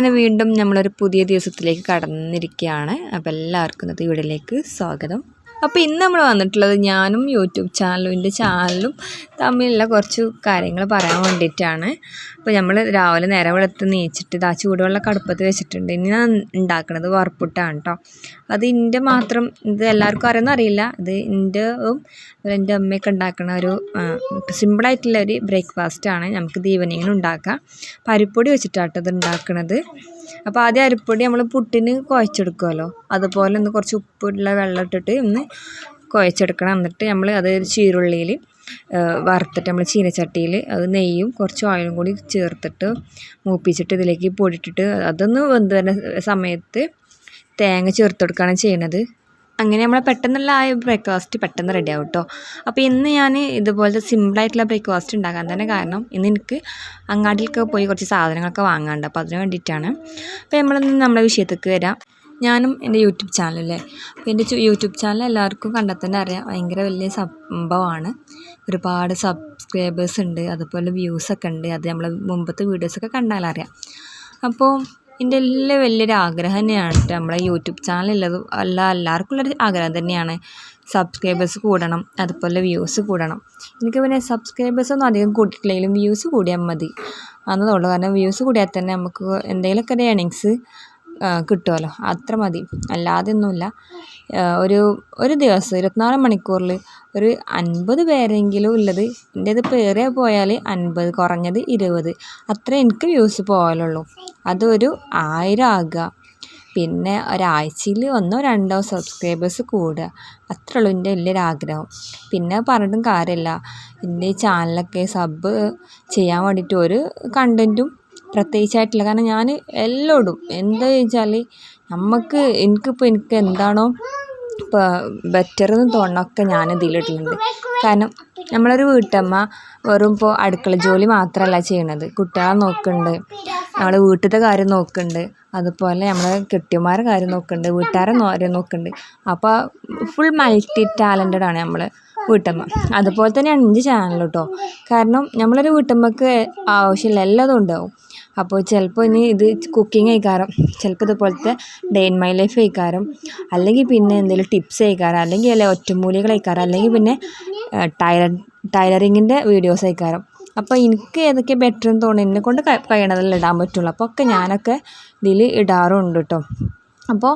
അങ്ങനെ വീണ്ടും നമ്മളൊരു പുതിയ ദിവസത്തിലേക്ക് കടന്നിരിക്കുകയാണ്. അപ്പോൾ എല്ലാവർക്കും ഇന്നത്തെ വീഡിയോയിലേക്ക് സ്വാഗതം. അപ്പോൾ ഇന്ന് നമ്മൾ വന്നിട്ടുള്ളത് ഞാനും യൂട്യൂബ് ചാനലും എന്റെ ചാനലും തമ്മിലുള്ള കുറച്ച് കാര്യങ്ങൾ പറയാൻ വേണ്ടിയിട്ടാണ്. അപ്പോൾ നമ്മൾ രാവിലെ നേരെ വെളുത്ത് നീച്ചിട്ട് ഇതാ ചൂടുവെള്ളം കടുപ്പത്ത് വെച്ചിട്ടുണ്ട്. ഇനി ഞാൻ ഉണ്ടാക്കുന്നത് വറുപ്പുട്ടാണ് കേട്ടോ അത് എന്റെ മാത്രം ഇത് എല്ലാവർക്കും അറിയുന്ന അറിയില്ല. ഇത് എന്റെ എന്റെ അമ്മയൊക്കെ ഉണ്ടാക്കുന്ന ഒരു സിമ്പിളായിട്ടുള്ള ഒരു ബ്രേക്ക്ഫാസ്റ്റാണ് നമുക്ക് ഈവനിങ്ങിന് ഉണ്ടാക്കാം. പരിപ്പൊടി വെച്ചിട്ടാട്ടോ ഇത് ഉണ്ടാക്കുന്നത് അപ്പോൾ ആദ്യം അരിപ്പൊടി നമ്മൾ പുട്ടിന് കുഴച്ചെടുക്കുമല്ലോ അതുപോലെ ഒന്ന് കുറച്ച് ഉപ്പുള്ള വെള്ളം ഇട്ടിട്ട് ഒന്ന് കുഴച്ചെടുക്കണം. എന്നിട്ട് നമ്മൾ അത് ചീരുള്ളിയിൽ വറുത്തിട്ട് നമ്മൾ ചീനച്ചട്ടിയിൽ അത് നെയ്യും കുറച്ച് ഓയിലും കൂടി ചേർത്തിട്ട് മൂപ്പിച്ചിട്ട് ഇതിലേക്ക് പൊടിയിട്ടിട്ട് അതൊന്ന് വെന്ത് വരുന്ന സമയത്ത് തേങ്ങ ചേർത്ത് കൊടുക്കുകയാണ് ചെയ്യണത്. അങ്ങനെ നമ്മളെ പെട്ടെന്നുള്ള ആ ബ്രേക്ക്ഫാസ്റ്റ് പെട്ടെന്ന് റെഡി ആവും കേട്ടോ അപ്പോൾ ഇന്ന് ഞാൻ ഇതുപോലത്തെ സിമ്പിളായിട്ടുള്ള ബ്രേക്ക്ഫാസ്റ്റ് ഉണ്ടാക്കാൻ തന്നെ കാരണം ഇന്ന് എനിക്ക് അങ്ങാടിയിലൊക്കെ പോയി കുറച്ച് സാധനങ്ങളൊക്കെ വാങ്ങാനുണ്ട്. അപ്പോൾ അതിന് വേണ്ടിയിട്ടാണ്. അപ്പോൾ നമ്മളിന്ന് നമ്മുടെ വിഷയത്തേക്ക് വരാം. ഞാനും എന്റെ യൂട്യൂബ് ചാനലല്ലേ? അപ്പോൾ എന്റെ യൂട്യൂബ് ചാനൽ എല്ലാവർക്കും കണ്ടാൽ അറിയാം. ഭയങ്കര വലിയ സംഭവമാണ്. ഒരുപാട് സബ്സ്ക്രൈബേഴ്സ് ഉണ്ട് അതുപോലെ വ്യൂസൊക്കെ ഉണ്ട്. അത് നമ്മൾ മുമ്പത്തെ വീഡിയോസൊക്കെ കണ്ടാലറിയാം അപ്പോൾ എന്റെ എല്ലാ വലിയൊരു ആഗ്രഹം തന്നെയാണ് നമ്മളെ യൂട്യൂബ് ചാനൽ ഉള്ളത്. അല്ല എല്ലാവർക്കും ഉള്ളൊരു ആഗ്രഹം തന്നെയാണ്. സബ്സ്ക്രൈബേഴ്സ് കൂടണം അതുപോലെ വ്യൂസ് കൂടണം. എനിക്ക് പിന്നെ സബ്സ്ക്രൈബേഴ്സ് ഒന്നും അധികം കൂട്ടിയിട്ടില്ലെങ്കിലും വ്യൂസ് കൂടിയാൽ മതി. അന്നതുള്ളൂ കാരണം വ്യൂസ് കൂടിയാൽ തന്നെ നമുക്ക് എന്തെങ്കിലുമൊക്കെ ഏണിങ്സ് കിട്ടുമല്ലോ അത്ര മതി. അല്ലാതെ ഒന്നുമില്ല. ഒരു ഒരു ദിവസം ഇരുപത്തിനാല് മണിക്കൂറിൽ ഒരു അൻപത് പേരെങ്കിലും ഉള്ളത് എന്റേത് പേരെ പോയാൽ അൻപത് കുറഞ്ഞത് ഇരുപത്. അത്ര എനിക്ക് വ്യൂസ് പോകലുള്ളൂ അതൊരു ആയിരം ആകുക പിന്നെ ഒരാഴ്ചയിൽ ഒന്നോ രണ്ടോ സബ്സ്ക്രൈബേഴ്സ് കൂടുക. അത്രേ ഉള്ളൂ എന്റെ വലിയൊരു ആഗ്രഹം പിന്നെ പറഞ്ഞിട്ടും കാര്യമില്ല. എന്റെ ചാനലൊക്കെ സബ് ചെയ്യാൻ വേണ്ടിയിട്ട് ഒരു കണ്ടന്റും പ്രത്യേകിച്ചായിട്ടില്ല. കാരണം ഞാൻ എല്ലാം എന്താ ചോദിച്ചാൽ നമുക്ക് എനിക്കിപ്പോൾ എനിക്ക് എന്താണോ ഇപ്പോൾ ബെറ്റർ എന്ന് തോന്നണമൊക്കെ ഞാൻ ഇതിലിട്ടുണ്ട് കാരണം നമ്മളൊരു വീട്ടമ്മ വെറും ഇപ്പോൾ അടുക്കള ജോലി മാത്രമല്ല ചെയ്യണത്. കുട്ടികളെ നോക്കുന്നുണ്ട് നമ്മൾ വീട്ടിലത്തെ കാര്യം നോക്കുന്നുണ്ട് അതുപോലെ നമ്മൾ കെട്ടിയന്മാരുടെ കാര്യം നോക്കുന്നുണ്ട് വീട്ടുകാരെ കാര്യം നോക്കുന്നുണ്ട് അപ്പോൾ ഫുൾ മൾട്ടി ടാലന്റഡ് ആണ് നമ്മൾ വീട്ടമ്മ. അതുപോലെ തന്നെ അഞ്ച് ചാനൽ കേട്ടോ കാരണം നമ്മളൊരു വീട്ടമ്മക്ക് ആവശ്യമില്ല. എല്ലാതും ഉണ്ടാവും. അപ്പോൾ ചിലപ്പോൾ ഇനി ഇത് കുക്കിംഗ് ആയിക്കാരം. ചിലപ്പോൾ ഇതുപോലത്തെ ഡേ ഇൻ മൈ ലൈഫ് ആയിക്കാരം. അല്ലെങ്കിൽ പിന്നെ എന്തെങ്കിലും ടിപ്സ് ആയിക്കാരം. അല്ലെങ്കിൽ അല്ലെ ഒറ്റമൂലികൾ ആയിക്കാരം. അല്ലെങ്കിൽ പിന്നെ ടൈലർ ടൈലറിങ്ങിന്റെ വീഡിയോസ് ആയിക്കാരം. അപ്പോൾ എനിക്ക് ഏതൊക്കെ ബെറ്റർ എന്ന് തോന്നുന്നു. എന്നെ കൊണ്ട് കഴിയണതെല്ലാം ഇടാൻ പറ്റുള്ളൂ. അപ്പോൾ ഒക്കെ ഞാനൊക്കെ ഇതിൽ ഇടാറുണ്ട് കേട്ടോ അപ്പോൾ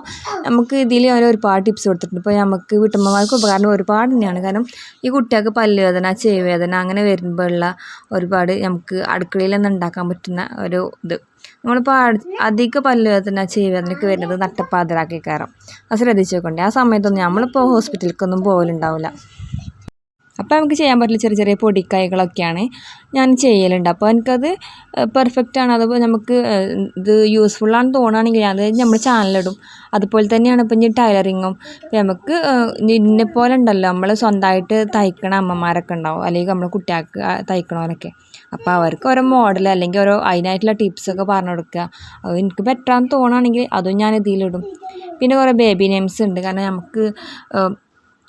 നമുക്ക് ഇതിൽ അവർ ഒരുപാട് ടിപ്സ് കൊടുത്തിട്ടുണ്ട്. ഇപ്പോൾ നമുക്ക് വീട്ടമ്മമാർക്ക് ഉപകാരം ഒരുപാട് തന്നെയാണ്. കാരണം ഈ കുട്ടികൾക്ക് പല്ലുവേദന ചെവിവേദന അങ്ങനെ വരുമ്പോഴുള്ള ഒരുപാട് നമുക്ക് അടുക്കളയിൽ നിന്ന് ഉണ്ടാക്കാൻ പറ്റുന്ന ഒരു ഇത്. നമ്മളിപ്പോൾ അധിക പല്ലുവേദന ചെവിവേദനയൊക്കെ വരുന്നത് നട്ടപ്പാതിരാക്കി കയറാം. അത് ശ്രദ്ധിച്ചു നോക്കണ്ടേ ആ സമയത്തൊന്നും നമ്മളിപ്പോൾ ഹോസ്പിറ്റലിലേക്കൊന്നും പോകലുണ്ടാവില്ല അപ്പോൾ നമുക്ക് ചെയ്യാൻ പറ്റില്ല ചെറിയ ചെറിയ പൊടിക്കൈകളൊക്കെയാണ് ഞാൻ ചെയ്യലുണ്ട്. അപ്പോൾ എനിക്കത് പെർഫെക്റ്റ് ആണ്. അതുപോലെ നമുക്ക് ഇത് യൂസ്ഫുള്ളാണ് തോന്നുകയാണെങ്കിൽ അത് നമ്മൾ ചാനലിടും അതുപോലെ തന്നെയാണ് ഇപ്പം ഇനി ടൈലറിങ്ങും നമുക്ക് ഇന്നെ പോലെ ഉണ്ടല്ലോ. നമ്മൾ സ്വന്തമായിട്ട് തയ്ക്കണ അമ്മമാരൊക്കെ ഉണ്ടാവും. അല്ലെങ്കിൽ നമ്മൾ കുട്ടികൾക്ക് തയ്ക്കണവരൊക്കെ. അപ്പോൾ അവർക്ക് ഓരോ മോഡൽ അല്ലെങ്കിൽ ഓരോ അതിനായിട്ടുള്ള ടിപ്സൊക്കെ പറഞ്ഞു കൊടുക്കുക. അത് എനിക്ക് ബെറ്ററാന്ന് തോന്നുകയാണെങ്കിൽ അതും ഞാൻ ഇതിലിടും. പിന്നെ കുറേ ബേബി നെയിംസ് ഉണ്ട്. കാരണം നമുക്ക്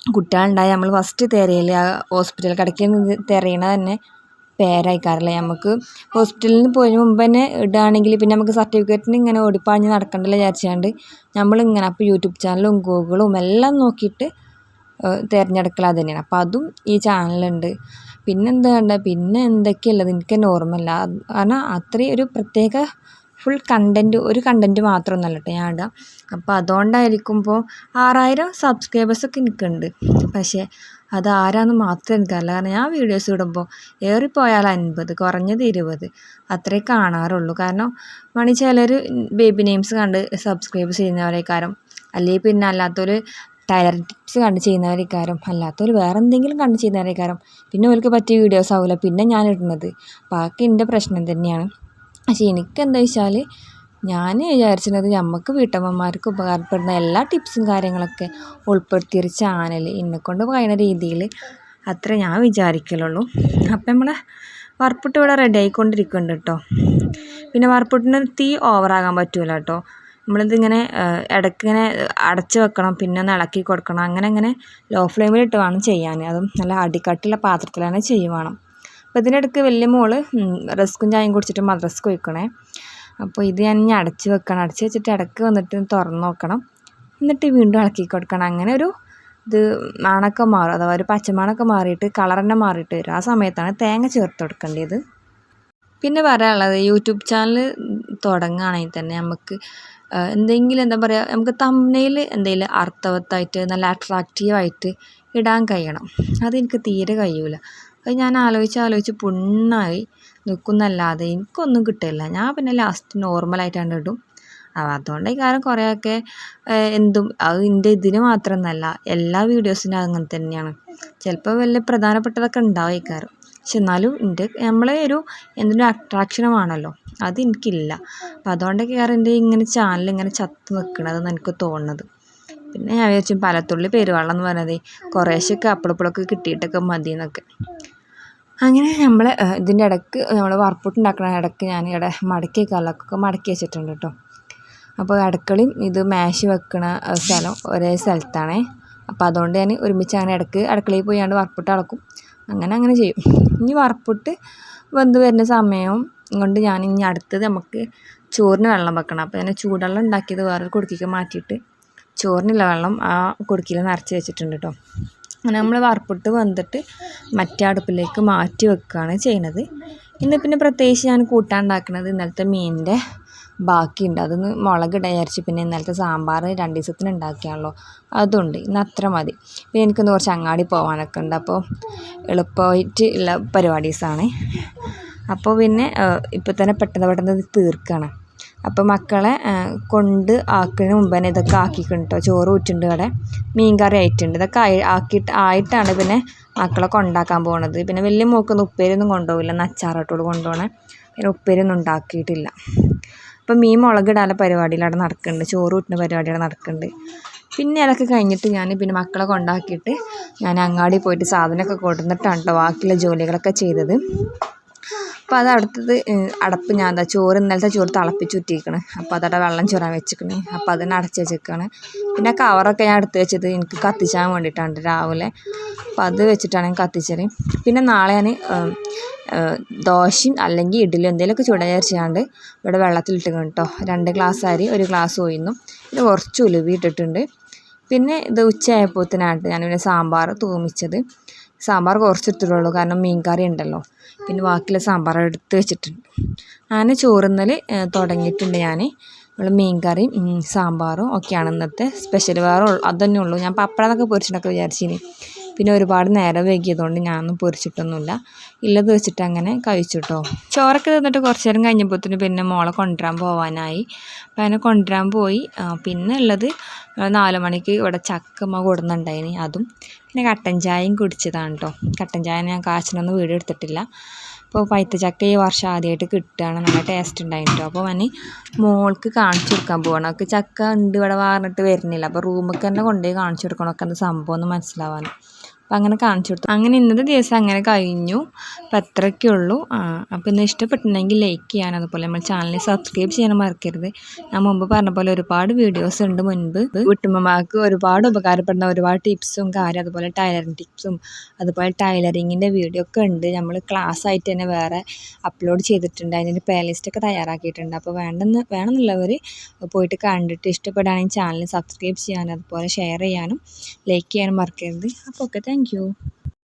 കുട്ടികളുണ്ടായി നമ്മൾ ഫസ്റ്റ് തിരയൽ ആ ഹോസ്പിറ്റൽ നിന്ന് തിരയണത് തന്നെ പേരായിക്കാറില്ല നമുക്ക്. ഹോസ്പിറ്റലിൽ നിന്ന് പോയതിന് മുമ്പ് തന്നെ ഇടുകയാണെങ്കിൽ പിന്നെ നമുക്ക് സർട്ടിഫിക്കറ്റിന് ഇങ്ങനെ ഓടിപ്പാഞ്ഞ് നടക്കണ്ടല്ലോ വിചാരിച്ചാണ്ട് നമ്മളിങ്ങനെ അപ്പോൾ യൂട്യൂബ് ചാനലും ഗൂഗിളും എല്ലാം നോക്കിയിട്ട് തിരഞ്ഞെടുക്കൽ അത് തന്നെയാണ്. അപ്പോൾ അതും ഈ ചാനലുണ്ട് പിന്നെന്താ കണ്ട? പിന്നെ എന്തൊക്കെയുള്ളത് എനിക്ക് തന്നെ കാരണം അത്രയും ഒരു പ്രത്യേക ഫുൾ കണ്ടന്റ് ഒരു കണ്ടന്റ് മാത്രം കേട്ടോ ഞാൻ ഇടുക അപ്പോൾ അതുകൊണ്ടായിരിക്കുമ്പോൾ ആറായിരം സബ്സ്ക്രൈബേഴ്സൊക്കെ എനിക്കുണ്ട്. പക്ഷേ അത് ആരാന്ന് മാത്രം എനിക്കറിയില്ല. കാരണം ഞാൻ വീഡിയോസ് ഇടുമ്പോൾ ഏറിപ്പോയാൽ അൻപത് കുറഞ്ഞത് ഇരുപത് അത്രേ കാണാറുള്ളൂ. കാരണം മണി ചിലർ ബേബി നെയിംസ് കണ്ട് സബ്സ്ക്രൈബ് ചെയ്യുന്നവരേക്കാരം അല്ലെങ്കിൽ പിന്നെ അല്ലാത്തൊരു ടൈലർ ടിപ്സ് കണ്ട് ചെയ്യുന്നവരേക്കാരം അല്ലാത്തൊരു വേറെ എന്തെങ്കിലും കണ്ട് ചെയ്യുന്നവരേക്കാരം പിന്നെ അവർക്ക് പറ്റിയ വീഡിയോസ് ആവില്ല പിന്നെ ഞാൻ ഇടുന്നത്. ബാക്കി എന്റെ പ്രശ്നം തന്നെയാണ്. പക്ഷേ എനിക്കെന്താ വെച്ചാൽ ഞാൻ വിചാരിച്ചിരുന്നത് നമുക്ക് വീട്ടമ്മമാർക്ക് ഉപകാരപ്പെടുന്ന എല്ലാ ടിപ്സും കാര്യങ്ങളൊക്കെ ഉൾപ്പെടുത്തിയൊരു ചാനൽ എന്നെക്കൊണ്ട് കഴിയുന്ന രീതിയിൽ അത്ര ഞാൻ വിചാരിക്കലുള്ളൂ. അപ്പം നമ്മളെ വറുപ്പിട്ട് ഇവിടെ റെഡി ആയിക്കൊണ്ടിരിക്കുന്നുണ്ട് കേട്ടോ പിന്നെ വറുപ്പിട്ടിന് തീ ഓവറാകാൻ പറ്റില്ല കേട്ടോ നമ്മളിതിങ്ങനെ ഇടയ്ക്ക് ഇങ്ങനെ അടച്ച് വെക്കണം പിന്നെ ഒന്ന് ഇളക്കി കൊടുക്കണം അങ്ങനെ അങ്ങനെ ലോ ഫ്ലെയിമിലിട്ട് വേണം ചെയ്യാൻ അതും നല്ല അടിക്കട്ടിയുള്ള പാത്രത്തിലാണ് ചെയ്യുവാണം. അപ്പോൾ ഇതിനിടയ്ക്ക് വലിയ മോൾ റസ്ക്കും ചായയും കുടിച്ചിട്ട് മദ്രസ്ക്ക് ഒഴിക്കണേ അപ്പോൾ ഇത് ഞാൻ ഇനി അടച്ച് വെക്കണം. അടച്ച് വെച്ചിട്ട് ഇടയ്ക്ക് വന്നിട്ട് തുറന്ന് നോക്കണം. എന്നിട്ട് വീണ്ടും ഇളക്കി കൊടുക്കണം. അങ്ങനെ ഒരു ഇത് മണമൊക്കെ മാറും. അഥവാ ഒരു പച്ചമണമൊക്കെ മാറിയിട്ട് കളർ തന്നെ മാറിയിട്ട് വരും. ആ സമയത്താണ് തേങ്ങ ചേർത്ത് കൊടുക്കേണ്ടത് പിന്നെ പറയാനുള്ളത് യൂട്യൂബ് ചാനൽ തുടങ്ങുകയാണെങ്കിൽ തന്നെ നമുക്ക് എന്തെങ്കിലും എന്താ പറയുക നമുക്ക് തമ്മനയിൽ എന്തെങ്കിലും അർത്ഥവത്തായിട്ട് നല്ല അട്രാക്റ്റീവായിട്ട് ഇടാൻ കഴിയണം. അതെനിക്ക് തീരെ കഴിയൂല. അത് ഞാൻ ആലോചിച്ച് ആലോചിച്ച് പുണ്ണായി നിൽക്കുന്നല്ലാതെ എനിക്കൊന്നും കിട്ടില്ല. ഞാൻ പിന്നെ ലാസ്റ്റ് നോർമലായിട്ടാണ് ഇടും. അതുകൊണ്ട് ഈ കാര്യം കുറേയൊക്കെ എന്തും അത് എന്റെ ഇതിന് മാത്രമെന്നല്ല എല്ലാ വീഡിയോസിനും അങ്ങനെ തന്നെയാണ്. ചിലപ്പോൾ വലിയ പ്രധാനപ്പെട്ടതൊക്കെ ഉണ്ടാവും കാരണം പക്ഷെ എന്നാലും എന്റെ നമ്മളെ ഒരു എന്തിനും അട്രാക്ഷനുമാണല്ലോ അത് എനിക്കില്ല. അപ്പം അതുകൊണ്ടൊക്കെയാണ് എന്റെ ഇങ്ങനെ ചാനൽ ഇങ്ങനെ ചത്ത് നിൽക്കണതെന്ന് എനിക്ക് തോന്നുന്നത്. പിന്നെ ഞാൻ വിചാരിച്ചു പലത്തുള്ളി പെരുവെള്ളം എന്ന് പറയുന്നത് കുറേശ്ശൊക്കെ അപ്പളപ്പളൊക്കെ കിട്ടിയിട്ടൊക്കെ മതി എന്നൊക്കെ അങ്ങനെ നമ്മൾ ഇതിന്റെ ഇടയ്ക്ക് നമ്മൾ വറുപ്പുട്ട് ഉണ്ടാക്കുന്ന ഇടയ്ക്ക് ഞാൻ ഇവിടെ മടക്കി കല്ലൊക്കെ മടക്കി വെച്ചിട്ടുണ്ട് കേട്ടോ. അപ്പോൾ അടുക്കളയും ഇത് മാഷ് വെക്കണ സ്ഥലം ഒരേ സ്ഥലത്താണേ. അപ്പോൾ അതുകൊണ്ട് ഞാൻ ഒരുമിച്ച് അങ്ങനെ ഇടയ്ക്ക് അടുക്കളയിൽ പോയാണ്ട് വറുപ്പിട്ട് അളക്കും. അങ്ങനെ അങ്ങനെ ചെയ്യും. ഇനി വറുപ്പിട്ട് വെന്ത് വരുന്ന സമയവും കൊണ്ട് ഞാൻ ഇനി അടുത്തത് നമുക്ക് ചോറിന് വെള്ളം വെക്കണം. അപ്പോൾ ഞാൻ ചൂടുവെള്ളം ഉണ്ടാക്കിയത് വേറൊരു കുടുക്കിക്ക് മാറ്റിയിട്ട് ചോറിനുള്ള വെള്ളം ആ കുടുക്കിയിൽ നിറച്ച് വെച്ചിട്ടുണ്ട് കേട്ടോ. അങ്ങനെ നമ്മൾ വറുപ്പിട്ട് വന്നിട്ട് മറ്റേ അടുപ്പിലേക്ക് മാറ്റി വെക്കുകയാണ് ചെയ്യുന്നത് ഇന്ന് പിന്നെ പ്രത്യേകിച്ച് ഞാൻ കൂട്ടാൻ ഉണ്ടാക്കുന്നത് ഇന്നലത്തെ മീനിന്റെ ബാക്കിയുണ്ട്. അതൊന്ന് മുളകിടാൻ വിചാരിച്ചു പിന്നെ ഇന്നലത്തെ സാമ്പാർ രണ്ട് ദിവസത്തിന് ഉണ്ടാക്കിയാണല്ലോ. അതുണ്ട്. ഇന്ന് അത്ര മതി. പിന്നെ എനിക്കൊന്ന് കുറച്ച് അങ്ങാടി പോകാനൊക്കെ ഉണ്ട്. അപ്പോൾ എളുപ്പമായിട്ട് ഉള്ള പരിപാടീസാണ് അപ്പോൾ പിന്നെ ഇപ്പോൾ തന്നെ പെട്ടെന്ന് പെട്ടെന്ന് ഇത് തീർക്കുകയാണ് അപ്പോൾ മക്കളെ കൊണ്ട് ആക്കുന്നതിന് മുമ്പ് തന്നെ ഇതൊക്കെ ആക്കിക്കണം കേട്ടോ ചോറ് ഊറ്റുണ്ട് ഇവിടെ. മീൻ കറി ആയിട്ടുണ്ട്. ഇതൊക്കെ ആയി ആക്കിയിട്ട് ആയിട്ടാണ് പിന്നെ മക്കളെ കൊണ്ടാക്കാൻ പോകുന്നത് പിന്നെ വലിയ മോക്കൊന്നും ഉപ്പേരിയൊന്നും കൊണ്ടുപോകില്ല നച്ചാറോട്ടോട് കൊണ്ടുപോകണേ പിന്നെ ഉപ്പേരിയൊന്നും ഉണ്ടാക്കിയിട്ടില്ല. അപ്പം മീൻ മുളകിടാനുള്ള പരിപാടിയിൽ അവിടെ നടക്കുന്നുണ്ട് ചോറ് ഊട്ടുന്ന പരിപാടി അവിടെ നടക്കുന്നുണ്ട് പിന്നെ അതൊക്കെ കഴിഞ്ഞിട്ട് ഞാൻ പിന്നെ മക്കളെ കൊണ്ടാക്കിയിട്ട് ഞാൻ അങ്ങാടി പോയിട്ട് സാധനമൊക്കെ കൊണ്ടുവന്നിട്ടാണ് കേട്ടോ ബാക്കിയുള്ള ജോലികളൊക്കെ ചെയ്തത്. അപ്പോൾ അത് അടുത്തത് അടപ്പ് ഞാൻ എന്താ ചോറ് ഇന്നലത്തെ ചോറ് തിളപ്പിച്ച് ഊറ്റിയിരിക്കണ് അപ്പോൾ അതവിടെ വെള്ളം ചോറാൻ വെച്ചിരിക്കണ് അപ്പോൾ അതിനെ അടച്ച് വെച്ചേക്കാണ്. പിന്നെ കവറൊക്കെ ഞാൻ എടുത്ത് വെച്ചത് എനിക്ക് കത്തിച്ചാൻ വേണ്ടിയിട്ടാണ് രാവിലെ. അപ്പോൾ അത് വെച്ചിട്ടാണ് ഞാൻ കത്തിച്ചത്. പിന്നെ നാളെ ഞാൻ ദോശയും അല്ലെങ്കിൽ ഇഡ്ഡലി എന്തെങ്കിലുമൊക്കെ ചൂടാൻ വിചാരിച്ചാണ്ട് ഇവിടെ വെള്ളത്തിലിട്ട് കേട്ടോ രണ്ട് ഗ്ലാസ് അരി ഒരു ഗ്ലാസ് ഒയ്യുന്നു പിന്നെ കുറച്ച് ഉലുവി ഇട്ടിട്ടുണ്ട്. പിന്നെ ഇത് ഉച്ചയായപ്പോത്തിനായിട്ട് ഞാൻ പിന്നെ സാമ്പാർ തൂമിച്ചത്. സാമ്പാർ കുറച്ചെടുത്തിട്ടുള്ളൂ കാരണം മീൻ കറി ഉണ്ടല്ലോ. പിന്നെ ബാക്കിയുള്ള സാമ്പാർ എടുത്ത് വെച്ചിട്ടുണ്ട്. അങ്ങനെ ചോറുന്നൽ തുടങ്ങിയിട്ടുണ്ട് ഞാൻ നമ്മൾ മീൻ കറിയും സാമ്പാറും ഒക്കെയാണ് ഇന്നത്തെ സ്പെഷ്യൽ വേറെ അതന്നെ ഉള്ളൂ. ഞാൻ പപ്പടം എന്നൊക്കെ പൊരിച്ചിട്ടൊക്കെ വിചാരിച്ചിനി. പിന്നെ ഒരുപാട് നേരം വൈകിയതുകൊണ്ട് ഞാനൊന്നും പൊരിച്ചിട്ടൊന്നുമില്ല. ഇല്ലത് വെച്ചിട്ട് അങ്ങനെ കഴിച്ചു കേട്ടോ ചോറൊക്കെ തിന്നിട്ട് കുറച്ച് നേരം കഴിഞ്ഞപ്പോഴത്തേന് പിന്നെ മോളെ കൊണ്ടുവരാൻ പോവാനായി. അപ്പം അതിനെ കൊണ്ടുവരാൻ പോയി. പിന്നെ ഉള്ളത് നാല് മണിക്ക് ഇവിടെ ചക്കമ്മ കൊടുന്നുണ്ടായിന്. അതും പിന്നെ കട്ടൻ ചായയും കുടിച്ചതാണ് കേട്ടോ കട്ടൻ ചായ ഞാൻ കാച്ചിനൊന്നും വീട് എടുത്തിട്ടില്ല. അപ്പോൾ പൈത്ത ചക്ക ഈ വർഷം ആദ്യമായിട്ട് കിട്ടുകയാണ്. നല്ല ടേസ്റ്റ് ഉണ്ടായിട്ടോ. അപ്പോൾ മനി മോൾക്ക് കാണിച്ചു കൊടുക്കാൻ പോകണം അവൾക്ക് ചക്ക ഉണ്ട് ഇവിടെ വാർന്നിട്ട് വരുന്നില്ല. അപ്പോൾ റൂമിൽ തന്നെ കൊണ്ടുപോയി കാണിച്ചു കൊടുക്കണമൊക്കെ എന്താ സംഭവം ഒന്ന് മനസ്സിലാവാൻ അപ്പം അങ്ങനെ കാണിച്ചു കൊടുത്തു. അങ്ങനെ ഇന്നത്തെ ദിവസം അങ്ങനെ കഴിഞ്ഞു. അപ്പം അത്രയൊക്കെ ഉള്ളൂ. അപ്പോൾ ഇന്ന് ഇഷ്ടപ്പെട്ടിട്ടുണ്ടെങ്കിൽ ലൈക്ക് ചെയ്യാൻ അതുപോലെ നമ്മൾ ചാനൽ സബ്സ്ക്രൈബ് ചെയ്യാൻ മറക്കരുത്. ഞാൻ മുമ്പ് പറഞ്ഞ പോലെ ഒരുപാട് വീഡിയോസ് ഉണ്ട് മുൻപ്. വീട്ടുമ്മമാർക്ക് ഒരുപാട് ഉപകാരപ്പെടുന്ന ഒരുപാട് ടിപ്സും കാര്യം അതുപോലെ ടൈലറിങ് ടിപ്സും അതുപോലെ ടൈലറിങ്ങിന്റെ വീഡിയോ ഒക്കെ ഉണ്ട്. നമ്മൾ ക്ലാസ് ആയിട്ട് തന്നെ വേറെ അപ്ലോഡ് ചെയ്തിട്ടുണ്ട്. അതിന്റെ പ്ലേലിസ്റ്റൊക്കെ തയ്യാറാക്കിയിട്ടുണ്ട്. അപ്പോൾ വേണ്ടെന്ന് വേണമെന്നുള്ളവർ പോയിട്ട് കണ്ടിട്ട് ഇഷ്ടപ്പെടുകയാണെങ്കിൽ ചാനൽ സബ്സ്ക്രൈബ് ചെയ്യാനും അതുപോലെ ഷെയർ ചെയ്യാനും ലൈക്ക് ചെയ്യാനും മറക്കരുത്. അപ്പോൾ ഓക്കെ Thank you.